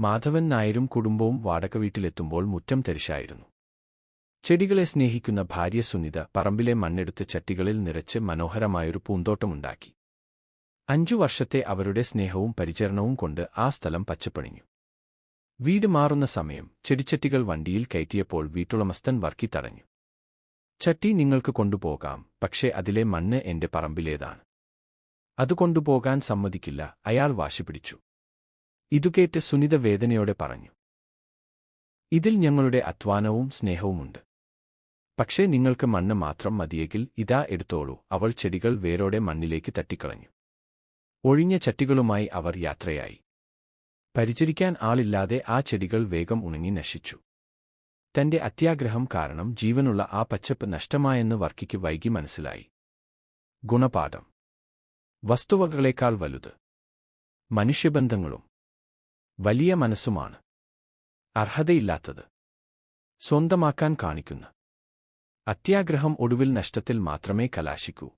മാധവൻ നായരും കുടുംബവും വാടക വീട്ടിലെത്തുമ്പോൾ മുറ്റം തരിശായിരുന്നു. ചെടികളെ സ്നേഹിക്കുന്ന ഭാര്യ സുനിത പറമ്പിലെ മണ്ണെടുത്ത് ചട്ടികളിൽ നിറച്ച് മനോഹരമായൊരു പൂന്തോട്ടമുണ്ടാക്കി. അഞ്ചു വർഷത്തെ അവരുടെ സ്നേഹവും പരിചരണവും കൊണ്ട് ആ സ്ഥലം പച്ചപ്പണിഞ്ഞു. വീട് മാറുന്ന സമയം ചെടിച്ചട്ടികൾ വണ്ടിയിൽ കയറ്റിയപ്പോൾ വീട്ടുടമസ്ഥൻ വർക്കി തടഞ്ഞു. ചട്ടി നിങ്ങൾക്ക് കൊണ്ടുപോകാം പക്ഷേ അതിലെ മണ്ണ് എന്റെ പറമ്പിലേതാണ്. അത് കൊണ്ടുപോകാൻ സമ്മതിക്കില്ല അയാൾ വാശിപിടിച്ചു. ഇതുകേറ്റ് സുനിത വേദനയോടെ പറഞ്ഞു. ഇതിൽ ഞങ്ങളുടെ അധ്വാനവും സ്നേഹവുമുണ്ട്. പക്ഷേ നിങ്ങൾക്ക് മണ്ണ് മാത്രം മതിയെങ്കിൽ ഇതാ എടുത്തോളൂ. അവൾ ചെടികൾ വേരോടെ മണ്ണിലേക്ക് തട്ടിക്കളഞ്ഞു. ഒഴിഞ്ഞ ചട്ടികളുമായി അവർ യാത്രയായി. പരിചരിക്കാൻ ആളില്ലാതെ ആ ചെടികൾ വേഗം ഉണങ്ങി നശിച്ചു. തന്റെ അത്യാഗ്രഹം കാരണം ജീവനുള്ള ആ പച്ചപ്പ് നഷ്ടമായെന്ന് വർക്കിക്ക് വൈകി മനസ്സിലായി. ഗുണപാഠം. വസ്തുവകളേക്കാൾ വലുത്. മനുഷ്യബന്ധങ്ങളും. വലിയ മനസ്സുമാണ്. അർഹതയില്ലാത്തത്. സ്വന്തമാക്കാൻ കാണിക്കുന്ന. അത്യാഗ്രഹം ഒടുവിൽ നഷ്ടത്തിൽ മാത്രമേ കലാശിക്കൂ.